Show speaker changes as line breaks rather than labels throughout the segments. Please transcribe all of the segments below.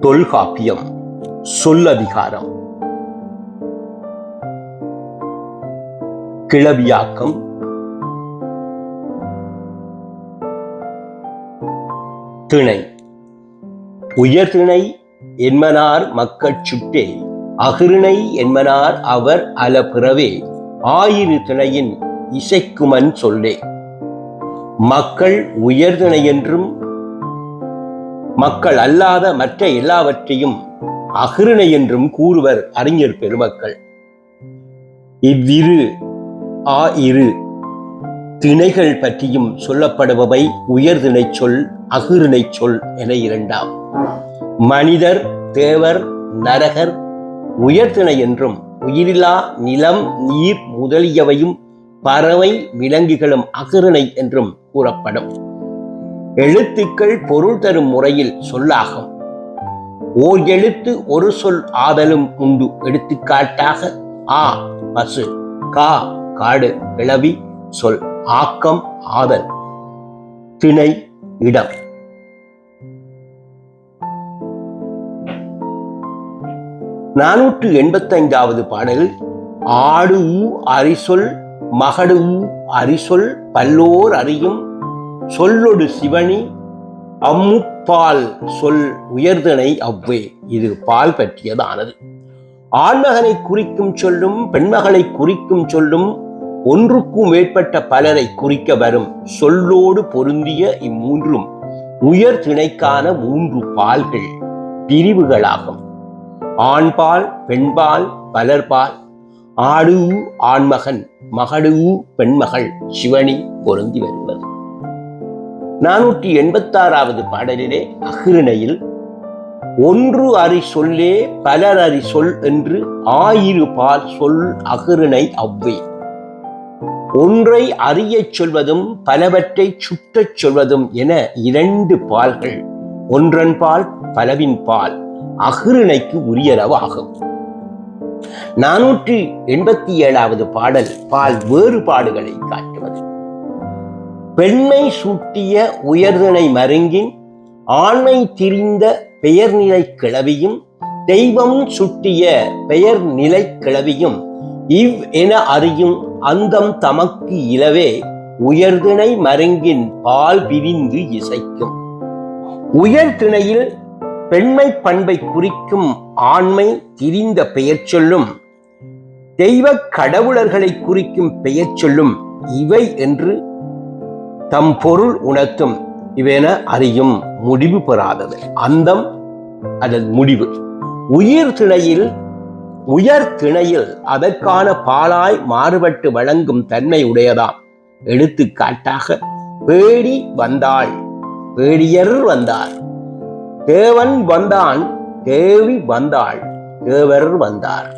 தொல்காப்பியம் சொல்லதிகாரம். கிளவியாக்கம். திணை. உயர்திணை என்மனார் மக்கள் சுட்டே அகிருணை என்மனார் அவர் அல பிறவே ஆயிரு திணையின் இசைக்குமன் சொல்லே. மக்கள் உயர்திணை என்றும் மக்கள் அல்லாத மற்ற எல்லாவற்றையும் அகிருணை என்றும் கூறுவர் அறிஞர் பெருமக்கள். இவ்விரு ஆ இரு திணைகள் பற்றியும் சொல்லப்படுபவை உயர்திணை சொல் அகிருணை சொல் என இரண்டாம். மனிதர் தேவர் நரகர் உயர்திணை என்றும் உயிரிலா நிலம் நீர் முதலியவையும் பறவை விலங்குகளும் அகிருணை என்றும் கூறப்படும். எழுத்துக்கள் பொருள் தரும் முறையில் சொல்லாகும். ஓர் எழுத்து ஒரு சொல் ஆதலும் உண்டு. எடுத்துக்காட்டாக ஆ பசு கா காடு கிளவி சொல் ஆக்கம் ஆதல் திணை இடம். நானூற்று எண்பத்தைந்தாவது பாடலில் ஆடு ஊ அரிசொல் மகடு ஊ அரிசொல் பல்லோர் அறியும் சொல்லொடு சிவனி அம்முப்பால் சொல் உயர்தனை அவ்வே. இது பால் பற்றியதானது. ஆண்மகனை குறிக்கும் சொல்லும் பெண்மகளை குறிக்கும் சொல்லும் ஒன்றுக்கும் மேற்பட்ட பலரை குறிக்க வரும் சொல்லோடு பொருந்திய இம்மூன்றும் உயர் திணைக்கான மூன்று பால்கள் பிரிவுகளாகும். ஆண்பால் பெண்பால் பலர்பால் ஆடு ஆண்மகன் மகடு பெண்மகள் சிவனி பொருந்தி வருவது. நானூற்றி எண்பத்தாறாவது பாடலிலே அகிருணையில் ஒன்று அறி சொல்லே பலர் அறி சொல் என்று ஆயிரு பால் சொல் அகிருணை அவ்வே. ஒன்றை அறியச் சொல்வதும் பலவற்றை சுட்டச் சொல்வதும் என இரண்டு பால்கள் ஒன்றன் பால் பலவின் பால் அகிருணைக்கு உரியளவாகும் நானூற்றி எண்பத்தி ஏழாவது பாடல் பால் வேறுபாடுகளை காட்டுவது. பெண்மை சூட்டிய உயர்தனை மருங்கின் ஆண்மை திரிந்த பெயர்நிலை கிளவியும் தெய்வம் சுட்டிய பெயர் நிலை கிளவியும் இவ் என அறியும் அந்தம் தமக்கு இலவே உயர்திணை மருங்கின் பால் பிரிந்து இசைக்கும். உயர்திணையில் பெண்மை பண்பை குறிக்கும் ஆண்மை திரிந்த பெயர் சொல்லும். தெய்வ கடவுளர்களை குறிக்கும் பெயர் சொல்லும் இவை என்று தம் பொருள் உணர்த்தும் இவென அறியும் முடிவு பெறாதது. அந்தம் அதன் முடிவு. உயிர் திணையில் உயர் திணையில் அதற்கான பாலாய் மாறுபட்டு வழங்கும் தன்மை உடையதாம். எடுத்துக்காட்டாக பேடி வந்தாள் பேடியர் வந்தார் தேவன் வந்தான் தேவி வந்தாள் தேவர் வந்தார்.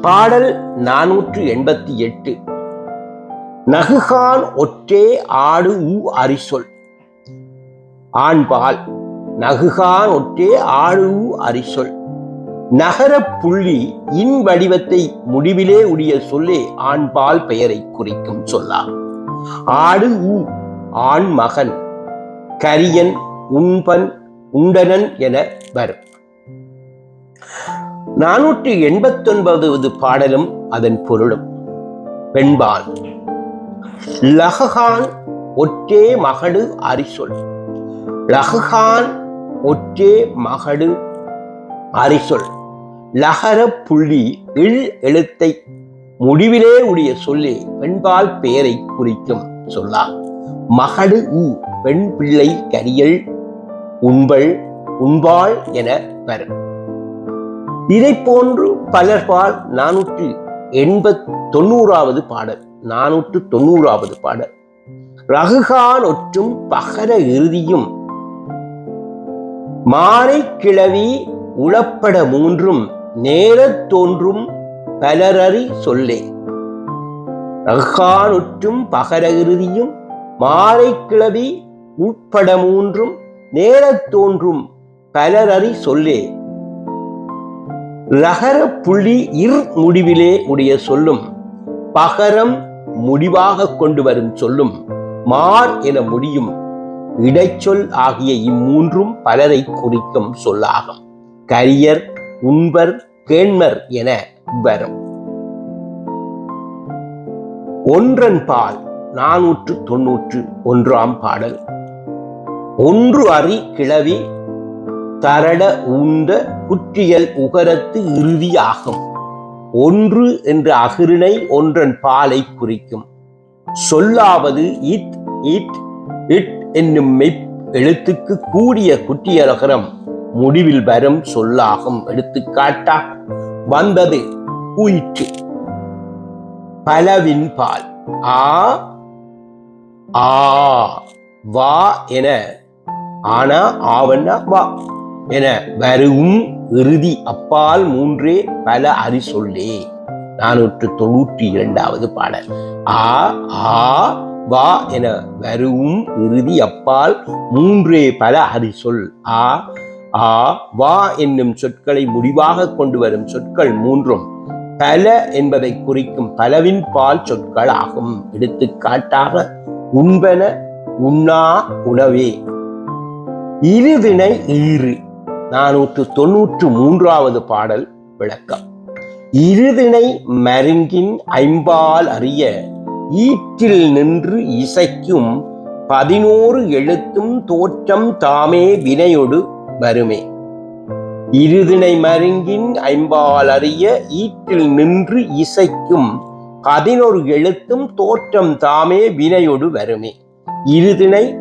பாடல் நானூற்று எண்பத்தி எட்டு. நகுகான் ஒற்றே ஆடு ஊ அரிசொல். ஆண்பால் நகுகான் ஒற்றே ஆடு ஊ அரிசொல். நகர புள்ளி இன் வடிவத்தை முடிவிலே உடைய சொல்லே ஆண்பால் பெயரை குறிக்கும் சொல்லாம். ஆடு ஊ ஆண் மகன் கரியன் உண்பன் உண்டனன் என வரும். நானூற்றி எண்பத்தொன்பதாவது பாடலும் அதன் பொருளும். பெண்பால் லககான் ஒற்றே மகடு அரிசொல். லககான் ஒற்றே மகடு அரிசொல். லகர புள்ளி இல் எழுத்தை முடிவிலே உடைய சொல்லி பெண்பால் பெயரை குறிக்கும் சொல்லா. மகடு உ பெண் பிள்ளை கரியல் உண்பள் உண்பாள் என வரும் இதை போன்று பலர்பால் நானூற்றி எண்பத் தொண்ணூறாவது பாடல். நானூற்று தொண்ணூறாவது பாடல். ரகுகான் ஒற்றும் பகர இறுதியும் மாலை கிளவி உளப்பட மூன்றும் நேரத் தோன்றும் பலரறி சொல்லே ரகுகான் ஒற்றும் பகர இறுதியும் மாலை கிளவி உட்பட மூன்றும் நேரத் தோன்றும் பலரறி சொல்லே ரகர புள்ளி இர் முடிவிலே உடைய சொல்லும் பகரம் முடிவாக கொண்டு வரும் சொல்லும் மார் என முடியும் இடைச்சொல் ஆகிய இம்மூன்றும் பலரை குறிக்கும் சொல்லாகும். கரியர் உண்பர் கேண்மர் என வரும். ஒன்றன் பால் நானூற்று தொன்னூற்று ஒன்றாம் பாடல். ஒன்று அறி கிளவி தரட உண்ட குற்றியல் உகரத்து இறுதியாகும். ஒன்று என்ற அகிரிணை ஒன்றன் பாலை குறிக்கும். சொல்லாவது இத் இட் இட் என்னும் மெய் எழுத்துக்கு கூடிய குட்டியலகரம். முடிவில் வரும் சொல்லாகும் எடுத்துக்காட்டா. வந்தது உயிற்று. பலவின் பால். ஆ ஆ வா என. ஆனா ஆவண்ணா வா என. வரும் இறுதி அப்பால் மூன்றே பல அறி சொல்லே நானூற்று தொண்ணூற்றி இரண்டாவது பாடல். ஆ ஆ வா என வரும் இறுதி அப்பால் மூன்றே பல அறி சொல் ஆ ஆ வா என்னும் சொற்களை முடிவாக கொண்டு வரும் சொற்கள் மூன்றும். பல என்பதை குறிக்கும் பலவின் பால் சொற்கள் ஆகும் எடுத்துக்காட்டாக உண்பன உண்ணா உணவே. இருவினை ஈறு. நானூற்று தொன்னூற்று மூன்றாவது பாடல் விளக்கம். இருதினை மருங்கின் ஐம்பால் அறிய ஈற்றில் நின்று இசைக்கும் பதினோரு எழுத்தும் தோற்றம் தாமே வினையொடு வருமே. இருதினை மருங்கின் ஐம்பால் அறிய ஈற்றில் நின்று இசைக்கும் பதினொரு எழுத்தும் தோற்றம் தாமே வினையொடு வருமே. இருதிணை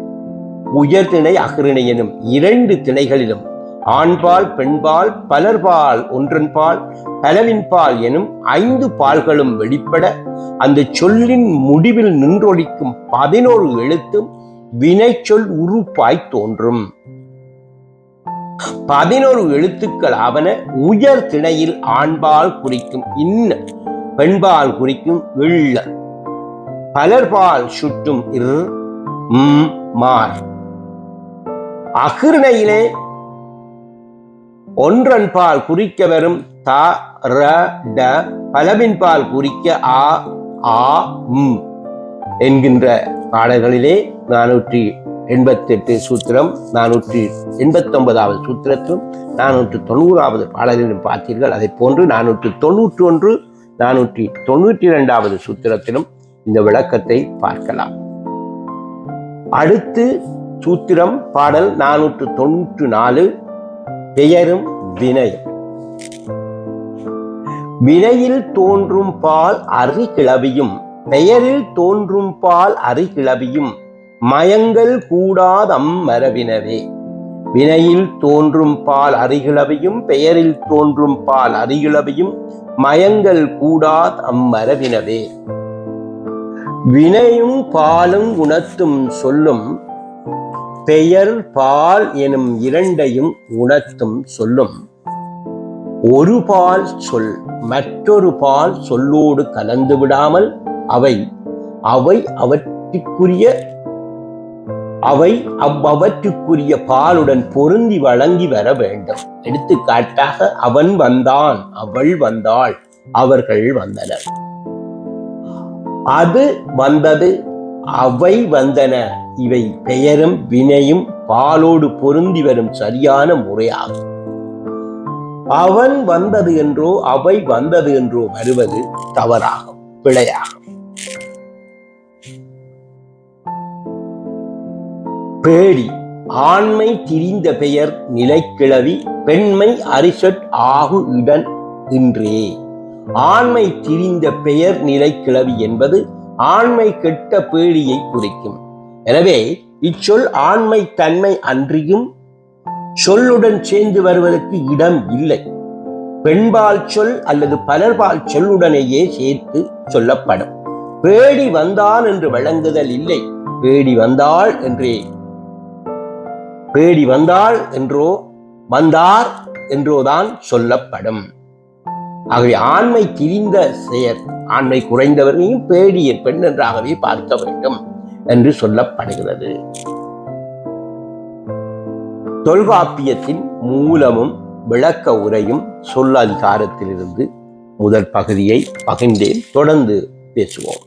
உயர்திணை அகிரிணை எனும் இரண்டு திணைகளிலும் ஆண்பால் பெண்பால் பலர்பால் ஒன்றன்பால் பலவின்பால் எனும் ஐந்து பால்களும் வெளிப்பட அந்த சொல்லின் முடிவில் நின்றொழிக்கும் பதினோரு எழுத்தும் வினைச்சொல் உறுப்பாய் தோன்றும். பதினோரு எழுத்துக்கள் அவன உயர் திணையில் ஆண்பால் குறிக்கும் இன்ன பெண்பால் குறிக்கும் இள்ள பலர்பால் சுட்டும் இர் மார். அகிர்ணையிலே ஒன்றன்பால் குறிக்க வரும் த ர ட பலவின்பால் குறிக்க ஆ ஆ ம் என்கின்ற பாடல்களிலே நானூற்றி எண்பத்தெட்டு சூத்திரம் நானூற்றி எண்பத்தொன்பதாவது சூத்திரத்திலும் நானூற்று தொண்ணூறாவது பாடலிலும் பார்த்தீர்கள். அதை போன்று நானூற்று தொண்ணூற்றி ஒன்று நானூற்றி தொண்ணூற்றி இரண்டாவது சூத்திரத்திலும் இந்த விளக்கத்தை பார்க்கலாம். அடுத்து சூத்திரம் பாடல் நானூற்று தொண்ணூற்று நாலு பெயரும் வினை வினையில் தோன்றும் பால் அறிகிளவியும் பெயரில் தோன்றும் பால் அறிகிளவியும் மயங்கள் கூடாதம் மரபினவே. வினையில் தோன்றும் பால் அறிகிளவியும் பெயரில் தோன்றும் பால் அருகிளவையும் மயங்கள் கூடாத் அம்மரபினவே வினையும் பாலும் குணத்தும் சொல்லும் பெயர் பால் எனும் இரண்டையும் உணர்த்தும் சொல்லும். ஒரு பால் சொல் மற்றொரு பால் சொல்லோடு கலந்து விடாமல் அவை அவை அவற்றுக்குரிய அவை அவ்வவற்றுக்குரிய பாலுடன் பொருந்தி வழங்கி வர வேண்டும். எடுத்துக்காட்டாக அவன் வந்தான் அவள் வந்தாள் அவர்கள் வந்தனர். அது வந்தது அவை வந்தன. இவை பெயரும் வினையும் பாலோடு பொருந்தி வரும் சரியான முறையாகும். அவன் வந்தது என்றோ அவை வந்தது என்றோ வருவது தவறாகும் பிழையாகும். பேடி ஆண்மை திரிந்த பெயர் நிலைக்கிழவி பெண்மை அரிசட் ஆகு இடன் இன்றே. ஆண்மை திரிந்த பெயர் நிலைக்கிழவி என்பது ஆண்மை கெட்ட பேடியை குறிக்கும். எனவே இச்சொல் ஆண்மை தன்மை அன்றியும் சொல்லுடன் சேர்ந்து வருவதற்கு இடம் இல்லை. பெண்பால் சொல் அல்லது பலர்பால் சொல்லுடனேயே சேர்த்து சொல்லப்படும். பேடி வந்தான் என்று வழங்குதல் இல்லை. பேடி வந்தாள் என்றே பேடி வந்தாள் என்றோ வந்தார் என்றோதான் சொல்லப்படும். ஆகவே ஆண்மை திரிந்த செயல் ஆண்மை குறைந்தவர்களையும் பேடிய பெண் என்றாகவே பார்க்க வேண்டும். என்று சொல்லப்படுகிறது. தொல்காப்பியத்தின் மூலமும் விளக்க உரையும் சொல்லதிகாரத்திலிருந்து முதல் பகுதியை பகிர்ந்தேன். தொடர்ந்து பேசுவோம்.